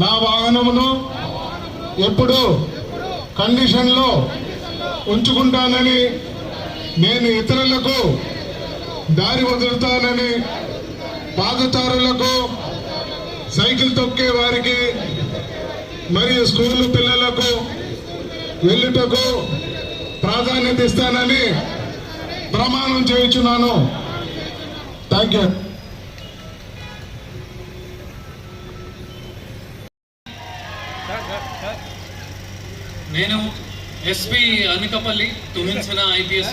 నా వాహనమును ఎప్పుడు కండిషన్లో ఉంచుకుంటానని నేను ఇతరులకు దారి వదులుతానని పాదచారులకు సైకిల్ తొక్కే వారికి మరియు స్కూల్ పిల్లలకు వెళ్ళుటకు ప్రాధాన్యత ఇస్తానని ప్రమాణం చేయించున్నాను. థ్యాంక్ యూ ఎస్పీ అనకపల్లి తుమించిన ఐపీఎస్.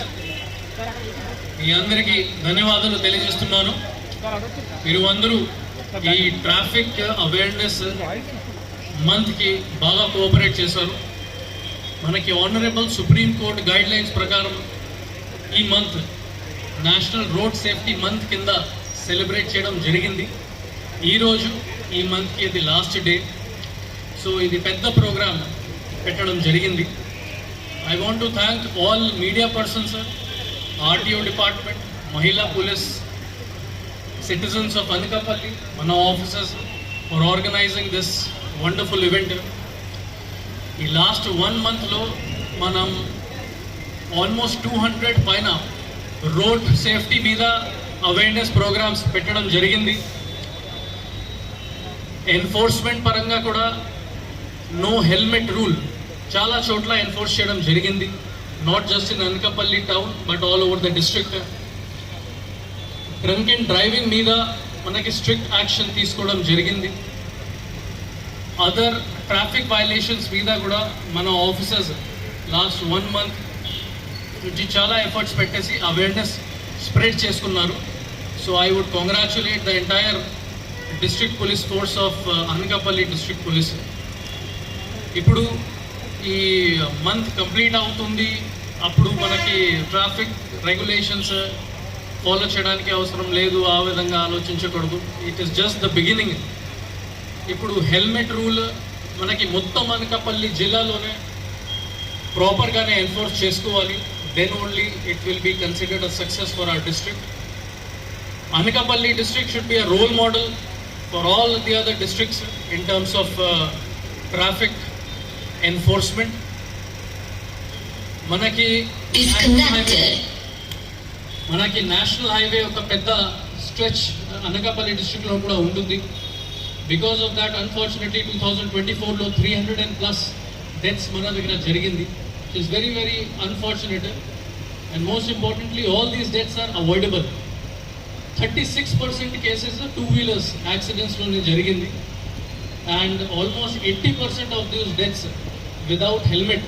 మీ అందరికీ ధన్యవాదాలు తెలియజేస్తున్నాను. మీరు అందరూ ఈ ట్రాఫిక్ అవేర్నెస్ మంత్కి బాగా కోఆపరేట్ చేశారు. మనకి honourable supreme court guidelines ప్రకారం ఈ month national road safety month కింద సెలబ్రేట్ చేయడం జరిగింది. ఈరోజు ఈ మంత్కి ఇది లాస్ట్ డే. సో ఇది పెద్ద ప్రోగ్రామ్ పెట్టడం జరిగింది. I want to thank all media persons RTO department మహిళా పోలీస్ సిటిజన్స్ ఆఫ్ అనకాపల్లి మన officers for organising this wonderful event ఈ లాస్ట్ వన్ మంత్లో మనం ఆల్మోస్ట్ టూ హండ్రెడ్ పైన రోడ్ సేఫ్టీ మీద అవేర్నెస్ ప్రోగ్రామ్స్ పెట్టడం జరిగింది. ఎన్ఫోర్స్మెంట్ పరంగా కూడా నో హెల్మెట్ రూల్ చాలా చోట్ల ఎన్ఫోర్స్ చేయడం జరిగింది. Not just in Anakapalli town but all over the district drunk and driving మీద మనకి స్ట్రిక్ట్ యాక్షన్ తీసుకోవడం జరిగింది. అదర్ ట్రాఫిక్ వైలేషన్స్ మీద కూడా మన ఆఫీసర్స్ లాస్ట్ వన్ మంత్ నుంచి చాలా ఎఫర్ట్స్ పెట్టేసి అవేర్నెస్ స్ప్రెడ్ చేసుకున్నారు. So I would congratulate the entire district police force of Anakapalli district police ఇప్పుడు ఈ మంత్ కంప్లీట్ అవుతుంది. అప్పుడు మనకి ట్రాఫిక్ రెగ్యులేషన్స్ ఫాలో చేయడానికి అవసరం లేదు. ఆ విధంగా ఆలోచించకూడదు. It is just the beginning ఇప్పుడు హెల్మెట్ రూల్ మనకి మొత్తం అనకాపల్లి జిల్లాలోనే ప్రాపర్గానే ఎన్ఫోర్స్ చేసుకోవాలి. Then only it will be considered a success for our district Anakapalli district should be a role model for all the other districts in terms of traffic enforcement మనకి. మనకి national highway ఒక పెద్ద stretch Anakapalli డిస్ట్రిక్ట్లో కూడా ఉంటుంది because of that unfortunately two thousand twenty ఫోర్లో three hundred and plus deaths మన దగ్గర జరిగింది. It is very very unfortunate and most importantly all these deaths are avoidable thirty six percent cases two wheelers యాక్సిడెంట్స్లోనే జరిగింది. And almost eighty percent of these deaths without helmet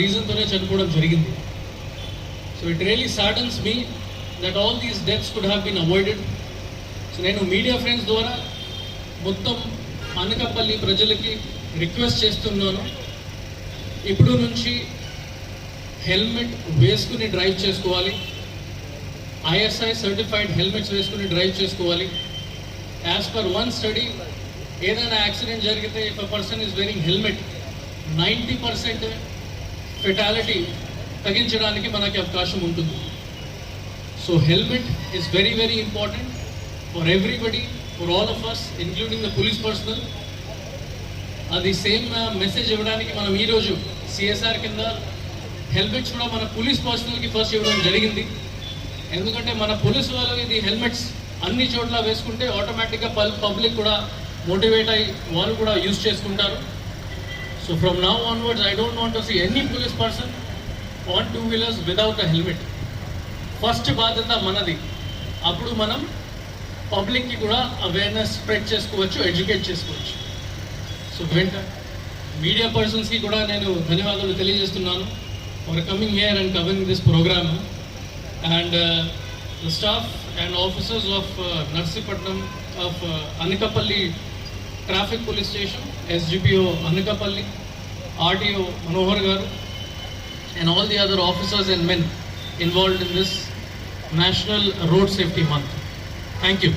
రీజన్తోనే చనిపోవడం జరిగింది. So it really saddens me that all these deaths could have been avoided so నేను media friends ద్వారా మొత్తం అనకాపల్లి ప్రజలకి request చేస్తున్నాను. ఇప్పుడు నుంచి హెల్మెట్ వేసుకుని డ్రైవ్ చేసుకోవాలి. ఐఎస్ఐ సర్టిఫైడ్ హెల్మెట్స్ వేసుకుని డ్రైవ్ చేసుకోవాలి. యాజ్ పర్ వన్ స్టడీ ఏదైనా యాక్సిడెంట్ జరిగితే if a person is wearing helmet ninety percent fatality తగ్గించడానికి మనకి అవకాశం ఉంటుంది. So helmet is very very important for everybody for all of us including the police personnel అది same message uh, ఇవ్వడానికి మనం ఈరోజు సిఎస్ఆర్ కింద హెల్మెట్స్ కూడా మన పోలీస్ పర్సనల్కి ఫస్ట్ ఇవ్వడం జరిగింది. ఎందుకంటే మన పోలీస్ వాళ్ళు ఇది హెల్మెట్స్ అన్ని చోట్ల వేసుకుంటే ఆటోమేటిక్గా పబ్లిక్ కూడా మోటివేట్ అయ్యి వాళ్ళు కూడా యూజ్ చేసుకుంటారు. So from now onwards I don't want see any police person on two wheelers without a helmet first బాధ్యత మనది. అప్పుడు మనం పబ్లిక్కి కూడా అవేర్నెస్ స్ప్రెడ్ చేసుకోవచ్చు ఎడ్యుకేట్ చేసుకోవచ్చు. సో వెంట మీడియా పర్సన్స్కి కూడా నేను ధన్యవాదాలు తెలియజేస్తున్నాను for coming here and covering this programme and the staff and officers of Narsipatnam of Anakapalli traffic police station SGPO Anakapalli RTO Manohar garu and all the other officers and men involved in this National Road Safety Month. Thank you.